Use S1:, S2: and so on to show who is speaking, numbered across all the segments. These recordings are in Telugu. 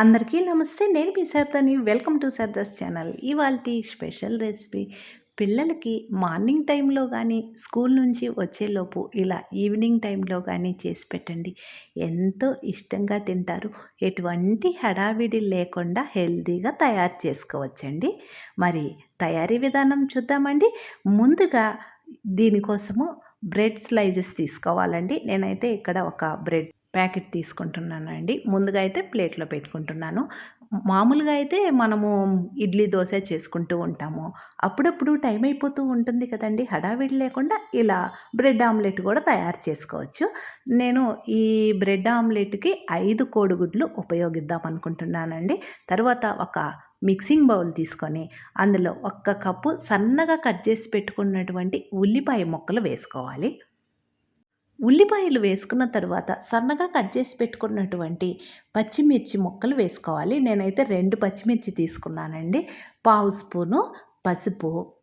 S1: అందరికీ నమస్తే. నేను మీ సర్దని వెల్కమ్ టు సర్దస్ ఛానల్. ఇవాళ స్పెషల్ రెసిపీ పిల్లలకి మార్నింగ్ టైంలో కానీ స్కూల్ నుంచి వచ్చేలోపు ఇలా ఈవినింగ్ టైంలో కానీ చేసి పెట్టండి. ఎంతో ఇష్టంగా తింటారు. ఎటువంటి హడావిడి లేకుండా హెల్తీగా తయారు చేసుకోవచ్చండి. మరి తయారీ విధానం చూద్దామండి. ముందుగా దీనికోసము బ్రెడ్ స్లైజెస్ తీసుకోవాలండి. నేనైతే ఇక్కడ ఒక బ్రెడ్ ప్యాకెట్ తీసుకుంటున్నానండి. ముందుగా అయితే ప్లేట్లో పెట్టుకుంటున్నాను. మామూలుగా అయితే మనము ఇడ్లీ దోశ చేసుకుంటూ ఉంటాము. అప్పుడప్పుడు టైం అయిపోతూ ఉంటుంది కదండి. హడావిడి లేకుండా ఇలా బ్రెడ్ ఆమ్లెట్ కూడా తయారు చేసుకోవచ్చు. నేను ఈ బ్రెడ్ ఆమ్లెట్కి ఐదు కోడిగుడ్లు ఉపయోగిద్దాం అనుకుంటున్నానండి. తర్వాత ఒక మిక్సింగ్ బౌల్ తీసుకొని అందులో ఒక్క కప్పు సన్నగా కట్ చేసి పెట్టుకున్నటువంటి ఉల్లిపాయ ముక్కలు వేసుకోవాలి. ఉల్లిపాయలు వేసుకున్న తర్వాత సన్నగా కట్ చేసి పెట్టుకున్నటువంటి పచ్చిమిర్చి ముక్కలు వేసుకోవాలి. నేనైతే రెండు పచ్చిమిర్చి తీసుకున్నానండి. పావు స్పూను పసుపు.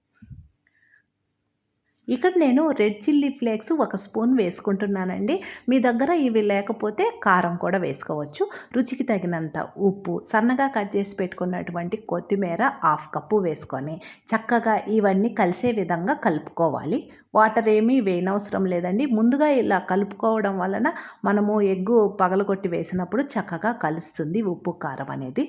S1: ఇక్కడ నేను రెడ్ చిల్లీ ఫ్లేక్స్ ఒక స్పూన్ వేసుకుంటున్నానండి. మీ దగ్గర ఇవి లేకపోతే కారం కూడా వేసుకోవచ్చు. రుచికి తగినంత ఉప్పు సన్నగా కట్ చేసి పెట్టుకున్నటువంటి కొత్తిమీర హాఫ్ కప్పు వేసుకొని చక్కగా ఇవన్నీ కలిసే విధంగా కలుపుకోవాలి. వాటర్ ఏమీ వేయనవసరం లేదండి. ముందుగా ఇలా కలుపుకోవడం వలన మనము ఎగ్గు పగలగొట్టి వేసినప్పుడు చక్కగా కలుస్తుంది ఉప్పు కారం అనేది.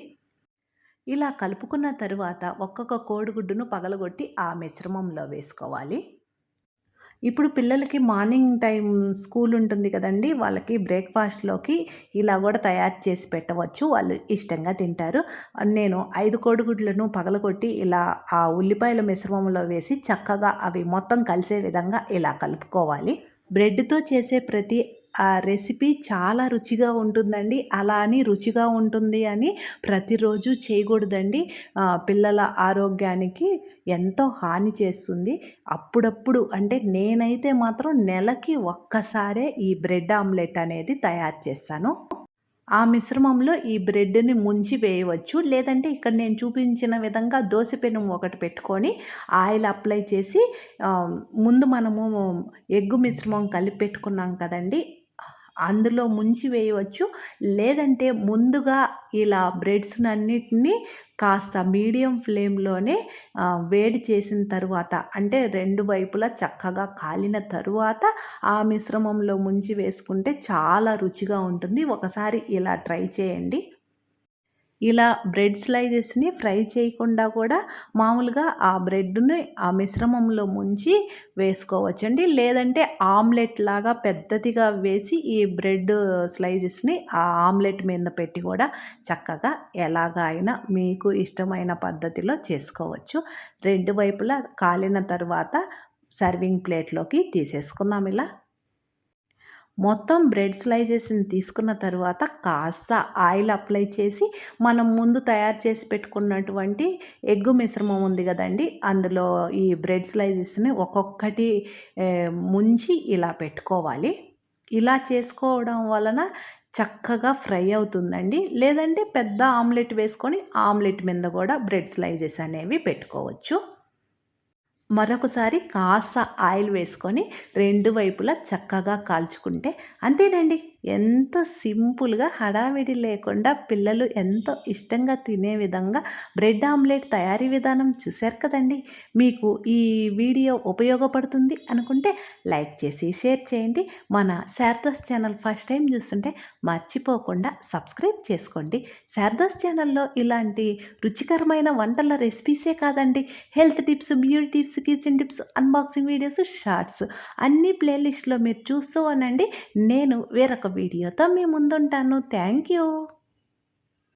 S1: ఇలా కలుపుకున్న తరువాత ఒక్కొక్క కోడిగుడ్డును పగలగొట్టి ఆ మిశ్రమంలో వేసుకోవాలి. ఇప్పుడు పిల్లలకి మార్నింగ్ టైం స్కూల్ ఉంటుంది కదండి వాళ్ళకి బ్రేక్ఫాస్ట్లోకి ఇలా కూడా తయారు చేసి పెట్టవచ్చు. వాళ్ళు ఇష్టంగా తింటారు. నేను ఐదు కోడిగుడ్లను పగలగొట్టి ఇలా ఆ ఉల్లిపాయల మిశ్రమంలో వేసి చక్కగా అవి మొత్తం కలిసే విధంగా ఇలా కలుపుకోవాలి. బ్రెడ్తో చేసే ప్రతి ఆ రెసిపీ చాలా రుచిగా ఉంటుందండి. అలా అని రుచిగా ఉంటుంది అని ప్రతిరోజు చేయకూడదండి. పిల్లల ఆరోగ్యానికి ఎంతో హాని చేస్తుంది. అప్పుడప్పుడు అంటే నేనైతే మాత్రం నెలకి ఒక్కసారే ఈ బ్రెడ్ ఆమ్లెట్ అనేది తయారు చేస్తాను. ఆ మిశ్రమంలో ఈ బ్రెడ్ని ముంచి వేయవచ్చు. లేదంటే ఇక్కడ నేను చూపించిన విధంగా దోశ పెను ఒకటి పెట్టుకొని ఆయిల్ అప్లై చేసి ముందు మనము ఎగ్గు మిశ్రమం కలిపి పెట్టుకున్నాం కదండి. అందులో ముంచి వేయవచ్చు. లేదంటే ముందుగా ఇలా బ్రెడ్స్ అన్నిటినీ కాస్త మీడియం ఫ్లేమ్లోనే వేడి చేసిన తరువాత అంటే రెండు వైపులా చక్కగా కాలిన తరువాత ఆ మిశ్రమంలో ముంచి వేసుకుంటే చాలా రుచిగా ఉంటుంది. ఒకసారి ఇలా ట్రై చేయండి. ఇలా బ్రెడ్ స్లైజెస్ని ఫ్రై చేయకుండా కూడా మామూలుగా ఆ బ్రెడ్ని ఆ మిశ్రమంలో ముంచి వేసుకోవచ్చండి. లేదంటే ఆమ్లెట్ లాగా పెద్దదిగా వేసి ఈ బ్రెడ్ స్లైజెస్ని ఆ ఆమ్లెట్ మీద పెట్టి కూడా చక్కగా ఎలాగా అయినా మీకు ఇష్టమైన పద్ధతిలో చేసుకోవచ్చు. రెండు వైపులా కాలిన తర్వాత సర్వింగ్ ప్లేట్లోకి తీసేసుకుందాం ఇలా. మొత్తం బ్రెడ్ స్లైజెస్ని తీసుకున్న తర్వాత కాస్త ఆయిల్ అప్లై చేసి మనం ముందు తయారు చేసి పెట్టుకున్నటువంటి ఎగ్గు మిశ్రమం ఉంది కదండి అందులో ఈ బ్రెడ్ స్లైజెస్ని ఒక్కొక్కటి ముంచి ఇలా పెట్టుకోవాలి. ఇలా చేసుకోవడం వలన చక్కగా ఫ్రై అవుతుందండి. లేదంటే పెద్ద ఆమ్లెట్ వేసుకొని ఆమ్లెట్ మీద కూడా బ్రెడ్ స్లైజెస్ అనేవి పెట్టుకోవచ్చు. మరొకసారి కాస్త ఆయిల్ వేసుకొని రెండు వైపులా చక్కగా కాల్చుకుంటే అంతేనండి. ఎంత సింపుల్గా హడావిడి లేకుండా పిల్లలు ఎంతో ఇష్టంగా తినే విధంగా బ్రెడ్ ఆమ్లెట్ తయారీ విధానం చూశారు కదండి. మీకు ఈ వీడియో ఉపయోగపడుతుంది అనుకుంటే లైక్ చేసి షేర్ చేయండి. మన శారదాస్ ఛానల్ ఫస్ట్ టైం చూస్తుంటే మర్చిపోకుండా సబ్స్క్రైబ్ చేసుకోండి. శారదాస్ ఛానల్లో ఇలాంటి రుచికరమైన వంటల రెసిపీసే కాదండి. Health tips beauty tips kitchen tips unboxing videos shorts అన్ని ప్లేలిస్ట్లో మీరు చూస్తూ అనండి. నేను వేరొక వీడియోతో మీ ముందుంటాను. Thank you.